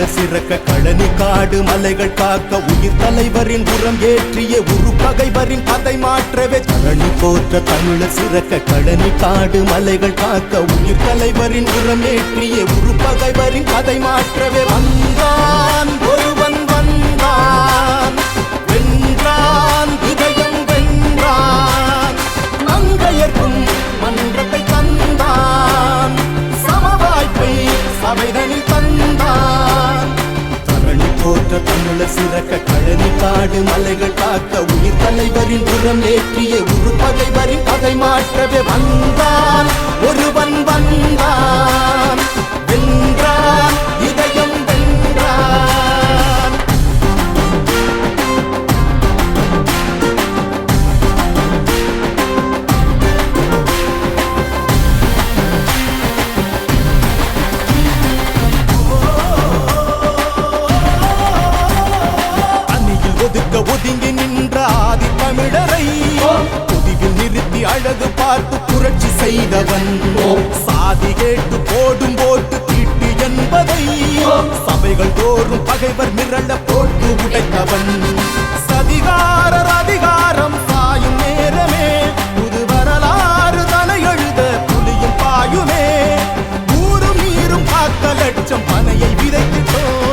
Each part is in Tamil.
தமிழர் சிறக்க கழனி காடு மலைகள் காக்க உயிர் தலைவரின் உரம் ஏற்றிய உரு பகைவரின் பதை மாற்றவே. தரணி போற்ற தமிழர் சிறக்க கழனி காடு மலைகள் காக்க உயிர் தலைவரின் உரம் ஏற்றிய உரு பகைவரின் பதை மாற்றவே. வந்த தரணி தமிழ சிறக்க கழனி காடு மலைகள் காக்க உயிர் தலைவரின் புறம் ஏற்றிய ஒரு பகைவரின் பகை மாற்றவே வந்தான். ஒருவன் வந்தான். அழகு பார்த்து புரட்சி செய்தவன். சாதி கேட்டு போடும் போட்டு தீட்டு என்பதை சபைகள் தோறும் பகைவர் மிரள போட்டு உடைத்தவன். சதிகாரர் அதிகாரம் சாயும் நேரமே புது வரலாறு தலை எழுத புலியும் பாயுமே. ஊரும் நீரும் காக்க லட்சம் பனையை விதைத்துட்டோம்.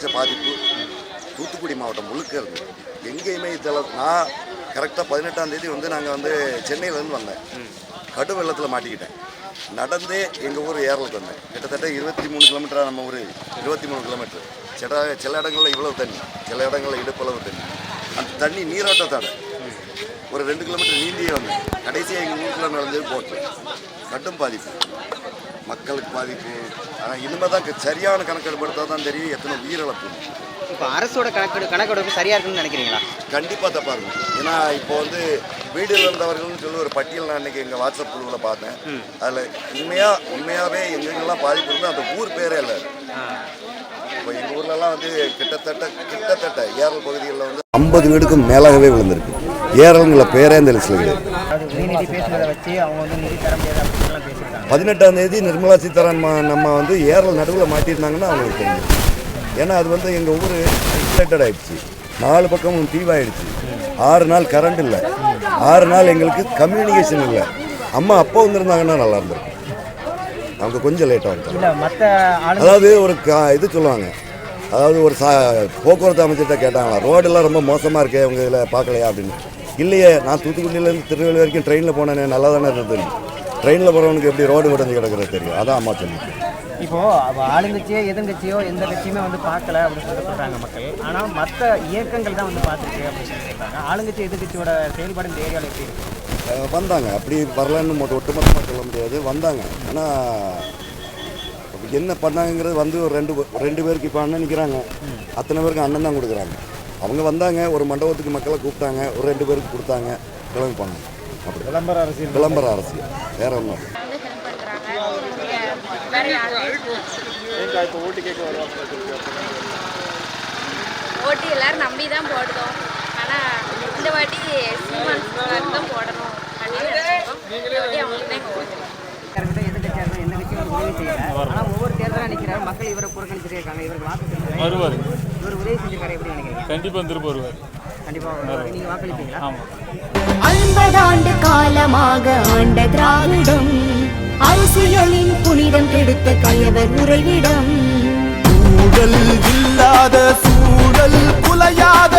திருவைகுண்டத்தில் பாதிப்பு தூத்துக்குடி மாவட்டம் முழுக்க இருந்து. எங்கேயுமே இதில் நான் கரெக்டாக பதினெட்டாம் தேதி வந்து நாங்கள் வந்து சென்னையிலேருந்து வந்தேன். கடு வெள்ளத்தில் மாட்டிக்கிட்டேன். நடந்தே எங்கள் ஊர் ஏரலுக்கு வந்தேன். கிட்டத்தட்ட இருபத்தி மூணு கிலோமீட்டராக நம்ம ஊர். இருபத்தி மூணு கிலோமீட்டர் சில சில இடங்களில் இவ்வளவு தண்ணி. சில இடங்களில் இடுப்பளவு தண்ணி. அந்த தண்ணி நீரோட்டத்தோட. ஒரு ரெண்டு கிலோமீட்டர் நீந்தியே வந்தேன் கடைசியாக எங்கள் ஊருக்குள்ள நடந்தது போட்டு. கடும் பாதிப்பு. மக்களுக்கு பாதிப்பு. ஆனால் இனிமேல் தான் சரியான கணக்கெடுப்படுத்தா தான் தெரியும் எத்தனை உயிரிழப்பு. இப்போ அரசோட கணக்கெடு கணக்கெடுப்பு சரியா இருக்குன்னு நினைக்கிறீங்களா? கண்டிப்பாக தப்பாக இருக்கும் ஏன்னா இப்போ வந்து வீடு இழந்தவர்கள்னு சொல்லி ஒரு பட்டியல் நான் இன்னைக்கு எங்கள் வாட்ஸ்அப் குழுவில் பார்த்தேன். அதில் உண்மையாக உண்மையாகவே எங்கெங்கெல்லாம் பாதிப்பு இருந்தோ அந்த ஊர் பேரே இல்லை. இப்போ எங்கள் ஊர்லலாம் வந்து கிட்டத்தட்ட கிட்டத்தட்ட ஏரல் பகுதிகளில் வந்து ஐம்பது வீடுக்கும் மேலாகவே விழுந்திருக்கு. ஏரல்ங்கிற பேரே இந்த லிஸ்ட்டில் கிடையாது. வச்சு அவங்க வந்து நிதி தர முடியாது. பதினெட்டாம் தேதி நிர்மலா சீதாராமன் நம்ம வந்து ஏரல் நடுவில் மாட்டியிருந்தாங்கன்னா அவங்களுக்கு தெரியும் ஏன்னா அது வந்து எங்கள் ஊர் ரிலேட்டட் ஆயிடுச்சு. நாலு பக்கமும் தீவாயிடுச்சு. ஆறு நாள் கரண்ட் இல்லை. ஆறு நாள் எங்களுக்கு கம்யூனிகேஷன் இல்லை. அம்மா அப்போ வந்திருந்தாங்கன்னா நல்லா இருந்திருக்கும். அவங்க கொஞ்சம் லேட்டாக ஆளுங்க அதாவது ஒரு கா- இது சொல்லுவாங்க. அதாவது ஒரு சா போக்குவரத்து அமைச்சர்கிட்ட கேட்டாங்களா ரோடெல்லாம் ரொம்ப மோசமாக இருக்கே உங்கள் இதில் பார்க்கலையா? அப்படின்னு. இல்லையே நான் தூத்துக்குடியிலேருந்து திருநெல்வேலி வரைக்கும் ட்ரெயினில் போனேனே நல்லா தானே இருந்தது ட்ரெயினில் போகிறவனுக்கு எப்படி ரோடு உடஞ்சி கிடக்கிறது தெரியும். அதான் அம்மா சொல்லிச்சு இப்போ ஆளுங்கட்சியோ எதிர்கட்சியோ எந்த கட்சியுமே வந்து பார்க்கல அப்படின்னு சொல்லி சொல்றாங்க மக்கள். ஆனால் மற்ற இயக்கங்கள் தான் வந்து பார்த்துருக்கு அப்படின்னு சொல்லி சொல்றாங்க. ஆளுங்கட்சி எதிர்கட்சியோட செயல்பாடு இந்த ஏரியாவில் எப்படி இருக்கு? வந்தாங்க. அப்படி வரலன்னு மொத்த ஒட்டுமொத்தமாக சொல்ல முடியாது. வந்தாங்க. ஆனால் என்ன பண்ணாங்கங்கிறது வந்து ஒரு ரெண்டு ரெண்டு பேருக்கு இப்போ அண்ணன் நிற்கிறாங்க அத்தனை பேருக்கு அண்ணன் தான் கொடுக்குறாங்க. அவங்க வந்தாங்க. ஒரு மண்டபத்துக்கு மக்களை கூப்பிட்டாங்க. ஒரு ரெண்டு பேருக்கு கொடுத்தாங்க. கிளம்பி போனாங்க அப்படி விளம்பர அரசியல். விளம்பர அரசியல். வேற ஒன்றும் ஓட்டு எல்லாரும் நம்பி தான் போடுதோம் ஆனால் இந்த வாட்டி சீமான் தான் போடணும் போடுறோம் ஒவ்வொரு தேர்தலாக நிற்கிறாரு மக்கள் இவரை புறக்கணிச்சிட்டே இருக்காங்க. இவருக்கு வாக்கு வருவார். இவர் உதவி செஞ்சிருக்காரு. எப்படி நினைக்கிறீங்க? கண்டிப்பாக திரும்ப வருவார். வாக்களிப்பீங்களா? ஐம்பதாண்டு காலமாக ஆண்ட திராவிடம் அரசியலின் புனிதம் கெடுத்த கயவர் உறைவிடம். ஊழல் இல்லாத சூழல் குலையாத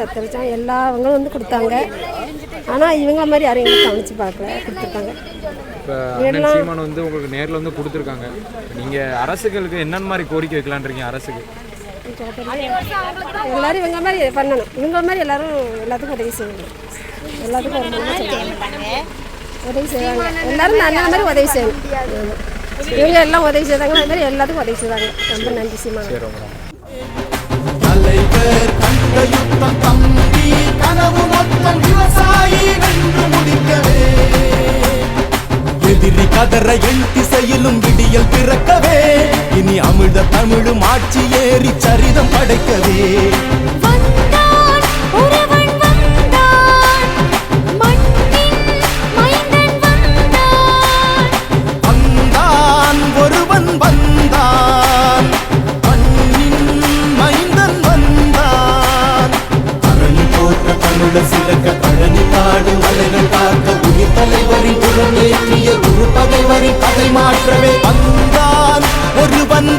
தத்தளிச்சோம் எல்லாவங்களும் வந்து கொடுத்தாங்க. ஆனால் இவங்க மாதிரி யாரும் எங்களுக்கு கவனிச்சு பார்க்கல. கொடுத்துருக்காங்க. சீமான் வந்து உங்களுக்கு நேரில் வந்து கொடுத்துருக்காங்க. நீங்கள் அரசுகளுக்கு என்னென்ன மாதிரி கோரிக்கை வைக்கலான்றீங்க அரசுக்கு? எல்லாரும் இவங்க மாதிரி பண்ணணும். இவங்க மாதிரி எல்லாரும் எல்லாத்துக்கும் உதவி செய்யணும். எல்லாத்துக்கும். உதவி செய்வாங்க. எல்லாரும் நல்ல மாதிரி உதவி செய்யணும். இவங்க எல்லாம் உதவி செய்தாங்க. அது மாதிரி எல்லாத்துக்கும் உதவி செய்வாங்க. ரொம்ப நன்றி சீமான். தலைவர் கண்ட யுத்தம் தம்பி கனவு மொத்தம் விவசாயி வென்று முடிக்கவே. எதிரி கதற எண் திசையிலும் விடியல் பிறக்கவே. இனி அமிழ்த தமிழும் ஆட்சி ஏறி சரிதம் படைக்கவே.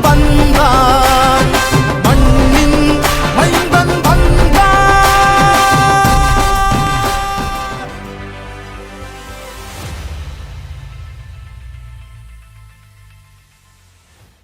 বান্ধা